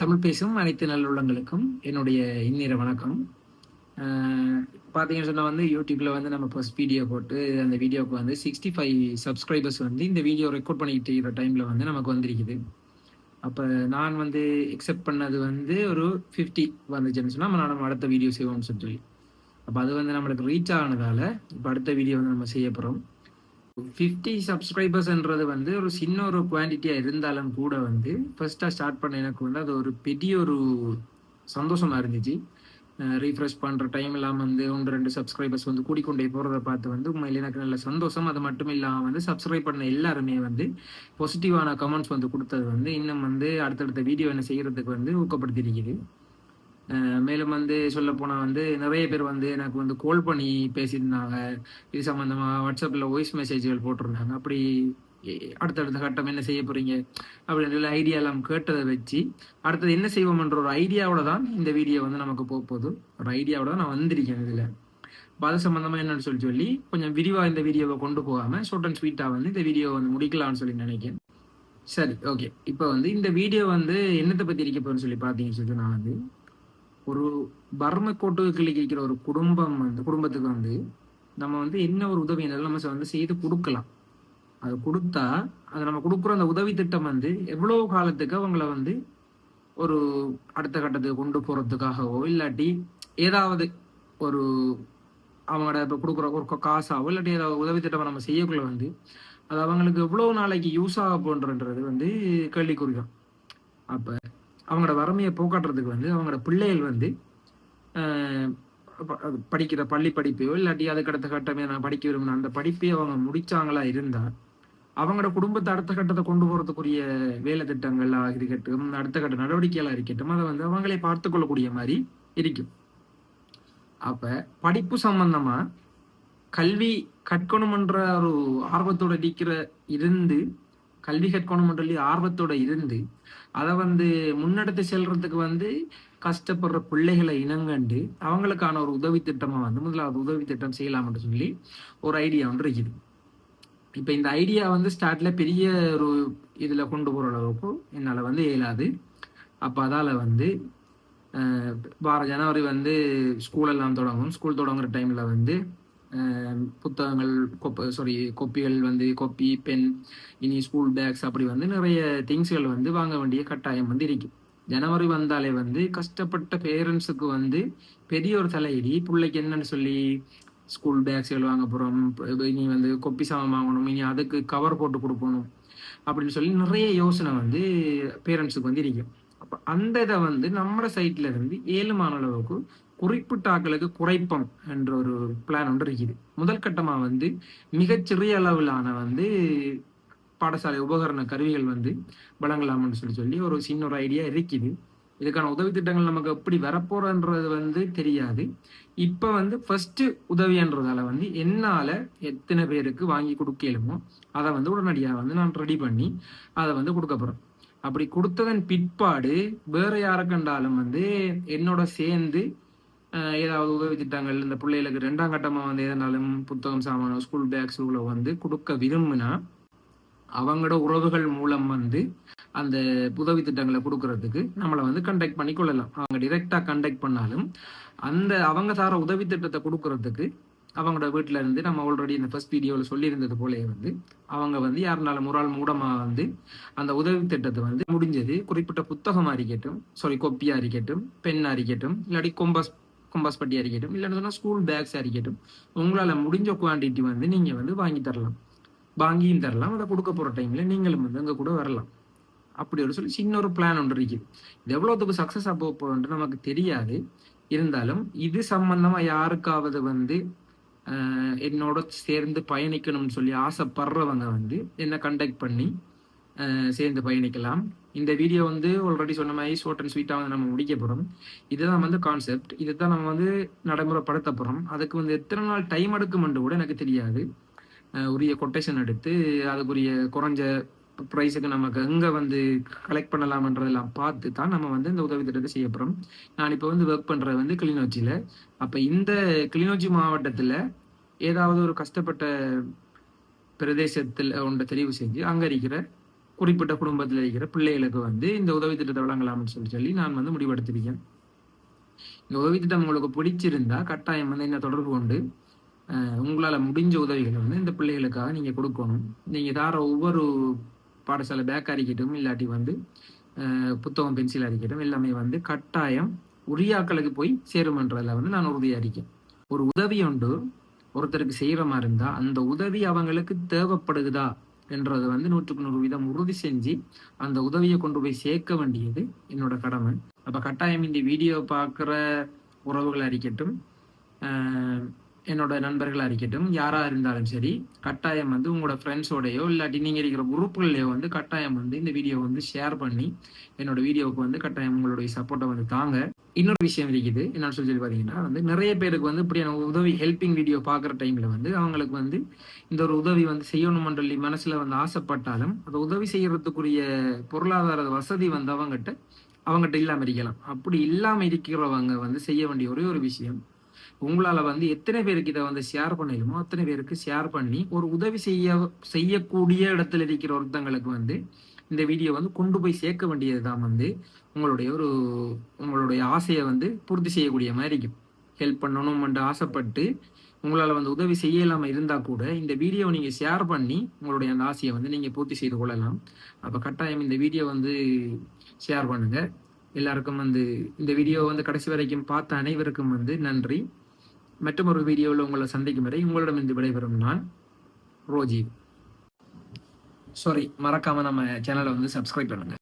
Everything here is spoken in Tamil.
தமிழ் பேசும் அனைத்து நல்லுள்ளங்களுக்கும் என்னுடைய இந்நேர வணக்கம். பார்த்தீங்கன்னு சொன்னால் வந்து யூடியூப்பில் வந்து நம்ம ஃபர்ஸ்ட் வீடியோ போட்டு அந்த வீடியோக்கு வந்து சிக்ஸ்டி ஃபைவ் சப்ஸ்கிரைபர்ஸ் வந்து இந்த வீடியோ ரெக்கார்ட் பண்ணிக்கிட்டு இருக்கிற டைமில் வந்து நமக்கு வந்திருக்குது. அப்போ நான் வந்து எக்ஸெப்ட் பண்ணது வந்து ஒரு ஃபிஃப்டி வந்துச்சுன்னு சொன்னால் நம்ம அடுத்த வீடியோ செய்வோம்னு சொல்லி. அப்போ அது வந்து நம்மளுக்கு ரீச் ஆனதால் இப்போ அடுத்த வீடியோ வந்து நம்ம செய்ய போகிறோம் ஃபிஃப்டி சப்ஸ்கிரைபர்ஸ்ன்றது வந்து ஒரு சின்ன ஒரு குவான்டிட்டியாக இருந்தாலும் கூட வந்து ஃபர்ஸ்ட்டாக ஸ்டார்ட் பண்ண எனக்கு வந்து அது ஒரு பெரிய ஒரு சந்தோஷமாக இருந்துச்சு. ரீஃப்ரெஷ் பண்ணுற டைம் இல்லாமல் வந்து ஒன்று ரெண்டு சப்ஸ்கிரைபர்ஸ் வந்து கூடிக்கொண்டே போகிறத பார்த்து வந்து உண்மையில் எனக்கு நல்ல சந்தோஷம். அது மட்டும் இல்லாமல் வந்து சப்ஸ்கிரைப் பண்ண எல்லாருமே வந்து பாசிட்டிவான கமெண்ட்ஸ் வந்து கொடுத்தது வந்து இன்னும் வந்து அடுத்தடுத்த வீடியோ என்ன செய்கிறதுக்கு வந்து ஊக்கப்படுத்தியிருக்குது. மேலும் வந்து சொல்ல போனால் வந்து நிறைய பேர் வந்து எனக்கு வந்து கால் பண்ணி பேசியிருந்தாங்க. இது சம்மந்தமாக வாட்ஸ்அப்பில் வாய்ஸ் மெசேஜ்கள் போட்டிருந்தாங்க. அப்படி அடுத்தடுத்த கட்டம் என்ன செய்ய போறீங்க? அப்படின்ற ஐடியா எல்லாம் கேட்டதை வச்சு அடுத்தது என்ன செய்வோம்ன்ற ஒரு ஐடியாவோட தான் இந்த வீடியோ வந்து நமக்கு போக ஒரு ஐடியாவோட தான் நான் வந்திருக்கேன் இதில். அது சம்மந்தமாக என்னன்னு சொல்லி சொல்லி கொஞ்சம் விரிவாக இந்த வீடியோவை கொண்டு போகாமல் ஷார்ட் அண்ட் ஸ்வீட்டாக வந்து இந்த வீடியோ வந்து முடிக்கலாம்னு சொல்லி நினைக்கிறேன் சரி ஓகே இப்போ வந்து இந்த வீடியோ வந்து என்னத்தை பற்றி இருக்க போகிறேன்னு சொல்லி பார்த்தீங்கன்னு சொல்லி நான் வந்து ஒரு பர்ம கோட்டுக்கு கிளிக்கிற ஒரு குடும்பம் வந்து குடும்பத்துக்கு வந்து நம்ம வந்து என்ன ஒரு உதவி நம்ம வந்து செய்து கொடுக்கலாம். அது கொடுத்தா அது நம்ம கொடுக்குற அந்த உதவி திட்டம் வந்து எவ்வளவு காலத்துக்கு அவங்கள வந்து ஒரு அடுத்த கட்டத்துக்கு கொண்டு போறதுக்காகவோ இல்லாட்டி ஏதாவது ஒரு அவங்களோட இப்போ கொடுக்குற ஒரு காசாவோ இல்லாட்டி ஏதாவது உதவி திட்டம் நம்ம செய்யக்குள்ள வந்து அது அவங்களுக்கு எவ்வளவு நாளைக்கு யூஸ் ஆக போன்றது வந்து கேள்விக்குறிதான். அப்போ அவங்களோட வறுமையை போக்காட்டுறதுக்கு வந்து அவங்களோட பிள்ளைகள் வந்து படிக்கிற பள்ளி படிப்பையோ இல்லாட்டி அதுக்கு அடுத்த கட்டமே நான் படிக்க விரும்பின அந்த படிப்பையோ அவங்க முடிச்சாங்களா இருந்தால் அவங்களோட குடும்பத்தை அடுத்த கட்டத்தை கொண்டு போகிறதுக்குரிய வேலை திட்டங்களாக இருக்கட்டும் அடுத்த கட்ட நடவடிக்கைகளாக இருக்கட்டும் அதை வந்து அவங்களே பார்த்து கொள்ளக்கூடிய மாதிரி இருக்கும். அப்போ படிப்பு சம்பந்தமாக கல்வி கற்கணுமன்ற ஒரு ஆர்வத்தோடு இருக்கிற இருந்து கல்வி கற்கணும்ன்ற ஆர்வத்தோட இருந்து அதை வந்து முன்னெடுத்து செல்றதுக்கு வந்து கஷ்டப்படுற பிள்ளைகளை இனங்கண்டு அவங்களுக்கான ஒரு உதவி திட்டமாக வந்து முதலாவது உதவி திட்டம் செய்யலாம்னு சொல்லி ஒரு ஐடியா ஒன்று இருக்குது. இப்போ இந்த ஐடியா வந்து ஸ்டார்ட்ல பெரிய ஒரு இதில் கொண்டு போகிற அளவுக்கு என்னால் வந்து இயலாது. அப்போ அதால் வந்து வார ஜனவரி வந்து ஸ்கூலெல்லாம் தொடங்கும். ஸ்கூல் தொடங்குற டைமில் வந்து புத்தகங்கள் கொப் சாரி கொப்பிகள் வந்து கொப்பி பென் இனி ஸ்கூல் பேக்ஸ் அப்படி வந்து நிறைய திங்ஸ்கள் வந்து வாங்க வேண்டிய கட்டாயம் வந்து இருக்கும் ஜனவரி வந்தாலே வந்து கஷ்டப்பட்ட பேரண்ட்ஸுக்கு வந்து பெரிய ஒரு தலையிடி பிள்ளைக்கு என்னன்னு சொல்லி ஸ்கூல் பேக்ஸ்கள் வாங்க போகிறோம் இனி வந்து கொப்பி சாமான் வாங்கணும் இனி அதுக்கு கவர் போட்டு கொடுக்கணும் அப்படின்னு சொல்லி நிறைய யோசனை வந்து பேரண்ட்ஸுக்கு வந்து இருக்கும் அப்போ அந்த இதை வந்து நம்ம சைட்ல இருந்து ஏழு அளவுக்கு குறிப்பிட்ட ஆட்களுக்கு குறைப்பம் என்ற ஒரு பிளான் ஒன்று இருக்குது. முதல் கட்டமாக வந்து மிகச்சிறிய அளவிலான வந்து பாடசாலை உபகரண கருவிகள் வந்து வழங்கலாம்னு சொல்லி சொல்லி ஒரு சின்ன ஒரு ஐடியா இருக்குது. இதுக்கான உதவி திட்டங்கள் நமக்கு எப்படி வரப்போறன்றது வந்து தெரியாது. இப்போ வந்து ஃபர்ஸ்ட் உதவின்றதால வந்து என்னால எத்தனை பேருக்கு வாங்கி கொடுக்கலுமோ அதை வந்து உடனடியாக வந்து நான் ரெடி பண்ணி அதை வந்து கொடுக்க போகிறேன் அப்படி கொடுத்ததன் பிற்பாடு வேற யாரை கண்டாலும் வந்து என்னோட சேர்ந்து ஏதாவது உதவி திட்டங்கள் இந்த பிள்ளைகளுக்கு ரெண்டாம் கட்டமாக வந்து எதனாலும் புத்தகம் சாமானோ ஸ்கூல் பேக்ஸ் வந்து கொடுக்க விரும்பினா அவங்களோட உறவுகள் மூலம் வந்து அந்த உதவி திட்டங்களை கொடுக்கறதுக்கு நம்மளை வந்து கண்டக்ட் பண்ணி கொள்ளலாம் அவங்க டிரெக்டாக கண்டக்ட் பண்ணாலும் அந்த அவங்க சார உதவி திட்டத்தை கொடுக்கறதுக்கு அவங்களோட வீட்டில இருந்து நம்ம ஆல்ரெடி இந்த ஃபர்ஸ்ட் வீடியோவில் சொல்லியிருந்தது போலே வந்து அவங்க வந்து யாருனாலும் ஒரு மூடமாக வந்து அந்த உதவி திட்டத்தை வந்து முடிஞ்சது. குறிப்பிட்ட புத்தகமாக இருக்கட்டும் சாரி கொப்பியா இருக்கட்டும் பெண்ணாக இருக்கட்டும் இல்லாட்டி கொம்பஸ் கொம்பஸ் பட்டி அரிக்கட்டும் இல்லைன்னு சொன்னால் ஸ்கூல் பேக்ஸ் அரிக்கட்டும் உங்களால் முடிஞ்ச குவாண்டிட்டி வந்து நீங்கள் வந்து வாங்கி தரலாம். வாங்கியும் தரலாம் அதை கொடுக்க போகிற டைமில் நீங்களும் வந்து அங்கே கூட வரலாம். அப்படி ஒரு சொல்லி சின்ன ஒரு பிளான் ஒன்று இருக்குது. இது எவ்வளோத்துக்கு சக்ஸஸ் ஆக போகிறோன்ட்டு நமக்கு தெரியாது. இருந்தாலும் இது சம்பந்தமாக யாருக்காவது வந்து என்னோட சேர்ந்து பயணிக்கணும்னு சொல்லி ஆசைப்படுறவங்க வந்து என்னை கண்டக்ட் பண்ணி சேர்ந்து பயணிக்கலாம். இந்த வீடியோ வந்து ஆல்ரெடி சொன்ன மாதிரி ஷார்ட் அண்ட் ஸ்வீட்டாக வந்து நம்ம முடிக்க போகிறோம் இதுதான் வந்து கான்செப்ட் இதுதான் நம்ம வந்து நடைமுறைப்படுத்த போகிறோம் அதுக்கு வந்து எத்தனை நாள் டைம் எடுக்குமென்று கூட எனக்கு தெரியாது. உரிய கொட்டேஷன் எடுத்து அதுக்குரிய குறைஞ்ச ப்ரைஸுக்கு நமக்கு எங்கே வந்து கலெக்ட் பண்ணலாம்ன்றதெல்லாம் பார்த்து தான் நம்ம வந்து இந்த உதவி திட்டத்தை செய்ய போகிறோம் நான் இப்போ வந்து ஒர்க் பண்ணுறது வந்து கிளிநொச்சியில். அப்போ இந்த கிளிநொச்சி மாவட்டத்தில் ஏதாவது ஒரு கஷ்டப்பட்ட பிரதேசத்தில் ஒன்றை தெரிவு செஞ்சு அங்கே இருக்கிற குறிப்பிட்ட குடும்பத்தில் இருக்கிற பிள்ளைகளுக்கு வந்து இந்த உதவி திட்டத்தை வழங்கலாம்னு சொல்லி சொல்லி நான் வந்து முடிவெடுத்திருக்கேன். இந்த உதவி திட்டம் உங்களுக்கு பிடிச்சிருந்தா கட்டாயம் வந்து என்ன தொடர்பு கொண்டு உங்களால் முடிஞ்ச உதவிகளை வந்து இந்த பிள்ளைகளுக்காக நீங்கள் கொடுக்கணும். நீங்கள் தார ஒவ்வொரு பாடசாலை பேக் அறிக்கட்டும் இல்லாட்டி வந்து புத்தகம் பென்சில் அறிக்கட்டும் எல்லாமே வந்து கட்டாயம் உரியாக்களுக்கு போய் சேருமன்றதில் வந்து நான் உறுதியாக இருக்கேன். ஒரு உதவி உண்டு ஒருத்தருக்கு செய்கிற மாதிரி இருந்தால் அந்த உதவி அவங்களுக்கு தேவைப்படுகுதா என்றதை வந்து நூற்றுக்கு நூறு வீதம் உறுதி செஞ்சு அந்த உதவியை கொண்டு போய் சேர்க்க வேண்டியது என்னோட கடமை. அப்போ கட்டாயம் இந்த வீடியோ பார்க்குற உறவுகள் அறிக்கட்டும் என்னோட நண்பர்களாக இருக்கட்டும் யாராக இருந்தாலும் சரி கட்டாயம் வந்து உங்களோட ஃப்ரெண்ட்ஸோடையோ இல்லாட்டி நீங்கள் இருக்கிற குரூப்புகள்லையோ வந்து கட்டாயம் வந்து இந்த வீடியோ வந்து ஷேர் பண்ணி என்னோட வீடியோவுக்கு வந்து கட்டாயம் உங்களுடைய சப்போர்ட்டை வந்து தாங்க. இன்னொரு விஷயம் இருக்குது என்னன்னு சொல்லி சொல்லி பார்த்தீங்கன்னா வந்து நிறைய பேருக்கு வந்து இப்படியான உதவி ஹெல்பிங் வீடியோ பார்க்குற டைமில் வந்து அவங்களுக்கு வந்து இந்த ஒரு உதவி வந்து செய்யணும்னு சொல்லி மனசில் வந்து ஆசைப்பட்டாலும் அதை உதவி செய்கிறதுக்குரிய பொருளாதார வசதி வந்து அவங்ககிட்ட அவங்ககிட்ட இல்லாமல் இருக்கலாம். அப்படி இல்லாமல் இருக்கிறவங்க வந்து செய்ய வேண்டிய ஒரே ஒரு விஷயம் உங்களால் வந்து எத்தனை பேருக்கு இதை வந்து ஷேர் பண்ணலுமோ அத்தனை பேருக்கு ஷேர் பண்ணி ஒரு உதவி செய்ய செய்யக்கூடிய இடத்துல இருக்கிற ஒருத்தங்களுக்கு வந்து இந்த வீடியோ வந்து கொண்டு போய் சேர்க்க வேண்டியது தான் வந்து உங்களுடைய ஒரு உங்களுடைய ஆசையை வந்து பூர்த்தி செய்யக்கூடிய மாதிரி இருக்கும். ஹெல்ப் என்று ஆசைப்பட்டு உங்களால் வந்து உதவி செய்யலாமல் இருந்தால் கூட இந்த வீடியோவை நீங்கள் ஷேர் பண்ணி உங்களுடைய அந்த ஆசையை வந்து நீங்கள் பூர்த்தி செய்து கொள்ளலாம். அப்போ கட்டாயம் இந்த வீடியோ வந்து ஷேர் பண்ணுங்கள் எல்லாருக்கும் வந்து இந்த வீடியோ வந்து கடைசி வரைக்கும் பார்த்த அனைவருக்கும் வந்து நன்றி. மற்றும் ஒரு வீடியோவில் உங்களை சந்திக்கும் வரை உங்களிடமிருந்து விடைபெறும் நான் ரோஜி சாரி மறக்காம நம்ம சேனலை வந்து சப்ஸ்கிரைப் பண்ணுங்க.